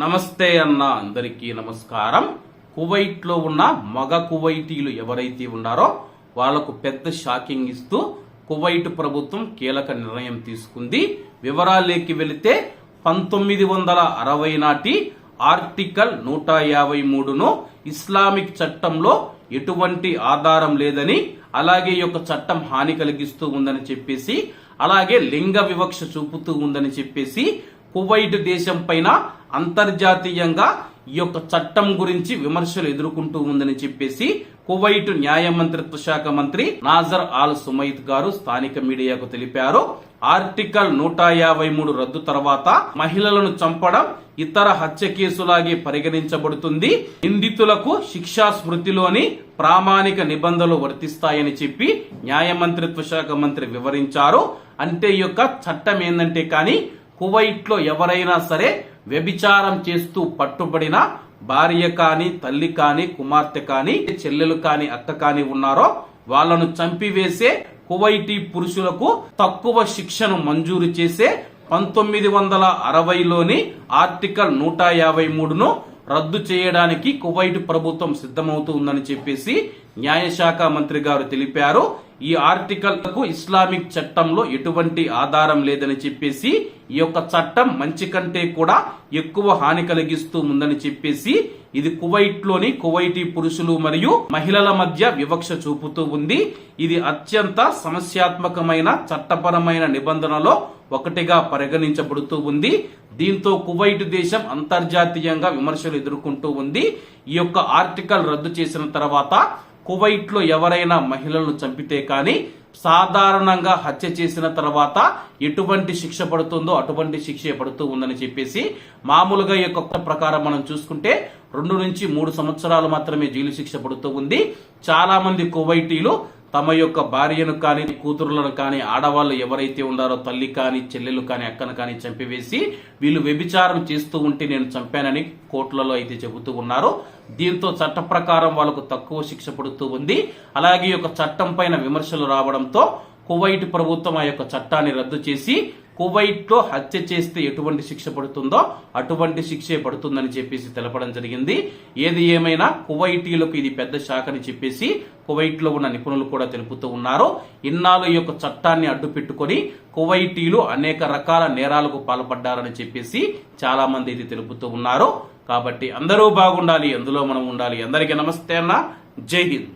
నమస్తే అన్న అందరికీ నమస్కారం. కువైట్లో ఉన్న మగ కువైటీలు ఎవరైతే ఉన్నారో వాళ్ళకు పెద్ద షాకింగ్ ఇస్తూ కువైట్ ప్రభుత్వం కీలక నిర్ణయం తీసుకుంది. వివరాలేకి వెళితే పంతొమ్మిది వందల అరవై నాటి ఆర్టికల్ నూట యాభై మూడును ఇస్లామిక్ చట్టంలో ఎటువంటి ఆధారం లేదని అలాగే ఈ యొక్క చట్టం హాని కలిగిస్తూ ఉందని చెప్పేసి అలాగే లింగ వివక్ష చూపుతూ ఉందని చెప్పేసి కువైట్ దేశం పైన అంతర్జాతీయంగా ఈ యొక్క చట్టం గురించి విమర్శలు ఎదుర్కొంటూ ఉందని చెప్పేసి కువైట్ న్యాయ మంత్రిత్వ శాఖ మంత్రి నాజర్ ఆల్ సుమైత్ గారు స్థానిక మీడియాకు తెలిపారు. ఆర్టికల్ నూట యాభై మూడు రద్దు తర్వాత మహిళలను చంపడం ఇతర హత్య కేసులాగే పరిగణించబడుతుంది. నిందితులకు శిక్షా స్మృతిలోని ప్రామాణిక నిబంధనలు వర్తిస్తాయని చెప్పి న్యాయ మంత్రిత్వ శాఖ మంత్రి వివరించారు. అంటే ఈ యొక్క చట్టం ఏంటంటే కానీ కువైట్లో ఎవరైనా సరే వ్యభిచారం చేస్తూ పట్టుబడిన భార్య కాని తల్లి కాని కుమార్తె కాని చెల్లెలు కాని అక్క కాని ఉన్నారో వాళ్ళను చంపివేసే కువైటీ పురుషులకు తక్కువ శిక్షను మంజూరు చేసే పంతొమ్మిది వందల అరవైలోని ఆర్టికల్ నూట యాభై మూడును రద్దు చేయడానికి కువైట్ ప్రభుత్వం సిద్ధమవుతుందని చెప్పేసి న్యాయశాఖ మంత్రి గారు తెలిపారు. ఈ ఆర్టికల్కు ఇస్లామిక్ చట్టంలో ఎటువంటి ఆధారం లేదని చెప్పేసి ఈ యొక్క చట్టం మంచి కంటే కూడా ఎక్కువ హాని కలిగిస్తూ ఉందని చెప్పేసి ఇది కువైట్లోని కువైటీ పురుషులు మరియు మహిళల మధ్య వివక్ష చూపుతూ ఉంది. ఇది అత్యంత సమస్యాత్మకమైన చట్టపరమైన నిబంధనలో ఒకటిగా పరిగణించబడుతూ ఉంది. దీంతో కువైట్ దేశం అంతర్జాతీయంగా విమర్శలు ఎదుర్కొంటూ ఉంది. ఈ యొక్క ఆర్టికల్ రద్దు చేసిన తర్వాత కువైట్లో ఎవరైనా మహిళలను చంపితే కానీ సాధారణంగా హత్య చేసిన తర్వాత ఎటువంటి శిక్ష పడుతుందో అటువంటి శిక్ష పడుతూ ఉందని చెప్పేసి మామూలుగా ఈ యొక్క ప్రకారం మనం చూసుకుంటే రెండు నుంచి మూడు సంవత్సరాలు మాత్రమే జైలు శిక్ష పడుతూ ఉంది. చాలా మంది కువైటీలు తమ యొక్క భార్యను కానీ కూతురులను కానీ ఆడవాళ్ళు ఎవరైతే ఉన్నారో తల్లి కానీ చెల్లెలు కానీ అక్కను కానీ చంపివేసి వీళ్ళు వ్యభిచారం చేస్తూ ఉంటే నేను చంపానని కోర్టులలో అయితే చెబుతూ ఉన్నారు. దీంతో చట్ట ప్రకారం వాళ్ళకు తక్కువ శిక్ష పడుతూ ఉంది. అలాగే యొక్క చట్టం పైన విమర్శలు రావడంతో కువైట్ ప్రభుత్వం ఆ యొక్క చట్టాన్ని రద్దు చేసి కువైట్లో హత్య చేస్తే ఎటువంటి శిక్ష పడుతుందో అటువంటి శిక్షే పడుతుందని చెప్పేసి తెలపడం జరిగింది. ఏది ఏమైనా కువైటీలకు ఇది పెద్ద శాఖ అని చెప్పేసి కువైట్లో ఉన్న నిపుణులు కూడా తెలుపుతూ ఉన్నారు. ఇన్నాళ్ళు ఈ యొక్క చట్టాన్ని అడ్డు పెట్టుకొని కువైటీలు అనేక రకాల నేరాలకు పాల్పడ్డారని చెప్పేసి చాలా మంది ఇది తెలుపుతూ ఉన్నారు. కాబట్టి అందరూ బాగుండాలి అందులో మనం ఉండాలి. అందరికీ నమస్తే అన్న. జై హింద్.